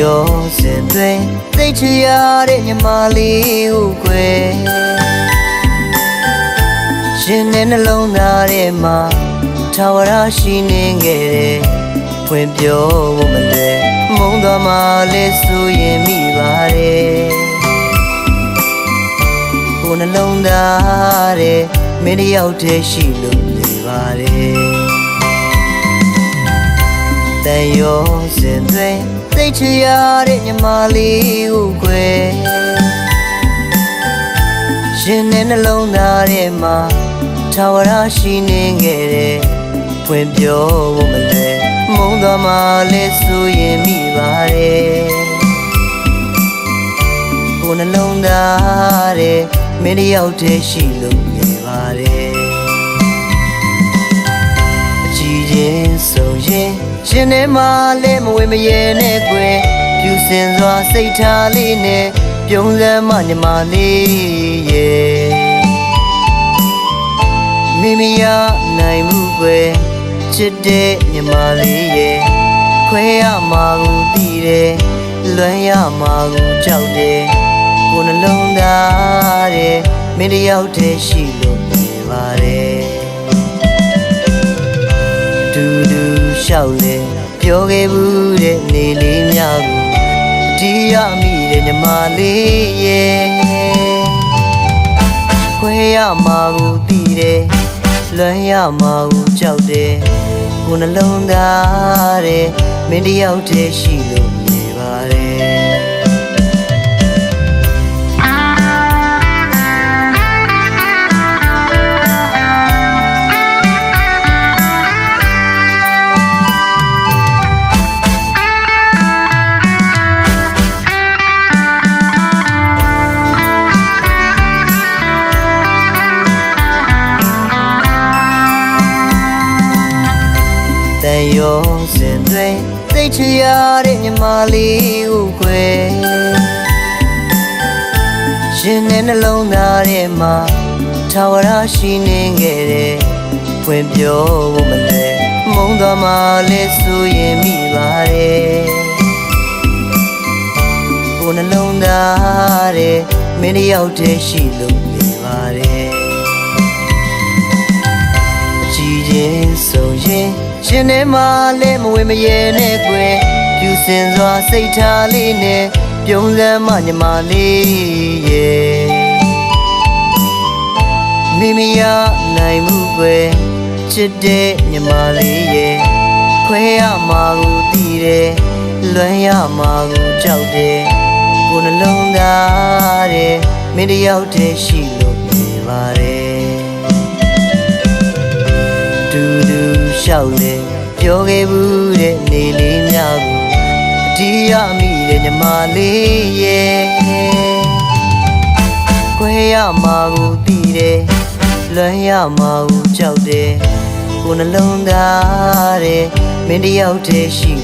ရောစင်သွင်းသိချရတဲ့ညီမလေးဟုခွဲရှင်နဲ့နှလုံးသားထဲမှာထာဝရရှိနေခဲ့တဲ့ဖွင့်ပြောဖို့မလွယ်မုန်းသွားမှလည်းဆိုရင်မိပါတယ်ကိုယ်နှလုံးသားတဲ့မင်းတစ်ယောက်တည်းရှိလို့နေပါတယ် တန်ရောစင်သွင်းသိချရတဲ့ညီမလေးဟုခွဲရှင်နဲ့နှလုံးသားထဲမှာထာဝရရှိနေခဲ့တဲ့ဖွင့်ပြောဖို့မလွယ်မုန်းသွားမှလည်းဆိုရင်မိပါတယ်ကိုယ်နှလုံးသားတဲ့မင်းတစ်ယောက်တည်းရှိလို့နေပါတယ်အကြည့်ချင်းဆုံးရင် ရှင်ထဲမှာလည်းမဝင်မရဲနဲ့ကွယ်ပြူစင်စွာစိတ်ထားလေးနဲ့ပြုံးစမ်းမညီမလေးရဲ့မိမိရနိုင်မှုကွယ်ချစ်တဲ့ညီမလေးရဲ့ခွဲရမှာကိုသိတယ်လွမ်းရမှာကိုကြောက်တယ်ကိုယ်နှလုံးသားတဲ့မင်းတစ်ယောက်တည်းရှိလို့နေပါတယ်ဒူဒူလျှောက်လေ ပြောခဲ့ဘူးတဲ့နေလေးများကိုအတီးရမိတဲ့ညီမလေးရဲ့ခွဲရမှာကိုသိတယ်လွမ်းရမှာကိုကြောက်တယ်ကိုယ်နှလုံးသားတဲ့မင်းတစ်ယောက်တည်းရှိလို့နေပါတယ် ရောစင်သွင်းသိချရတဲ့ညီမလေးဟုခွဲရှင်နဲ့နှလုံးသားထဲမှာထာဝရရှိနေခဲ့တဲ့ဖွင့်ပြောဖို့မလဲမုန်းသွားမှလည်းဆိုရင်မိပါတယ်ကိုယ်နှလုံးသားတဲ့မင်းတစ်ယောက်တည်းရှိလို့ ဆုံးရင်ရှင်ထဲမှာလည်းမဝင်မရဲနဲ့ကွယ်ပြူစင်စွာစိတ်ထားလေးနဲ့ပြုံးစမ်းမညီမလေးရဲ့မိမိရနိုင်မှုကွယ်ချစ်တဲ့ညီမလေးရဲ့ခွဲရမှာကိုသိတယ်လွမ်းရမှာကိုကြောက်တယ်ကိုယ်နှလုံးသားတဲ့မင်းတစ်ယောက်တည်းရှိလို့နေပါတယ် လျှောက်လေပြောခဲ့ဘူးတဲ့နေလေးများကိုအတီးရမိတဲ့ညီမလေးရဲ့ခွဲရမှာကိုသိတယ်လွမ်းရမှာကိုကြောက်တယ်ကိုယ်နှလုံးသားတဲ့မင်းတစ်ယောက်တည်းရှိလို့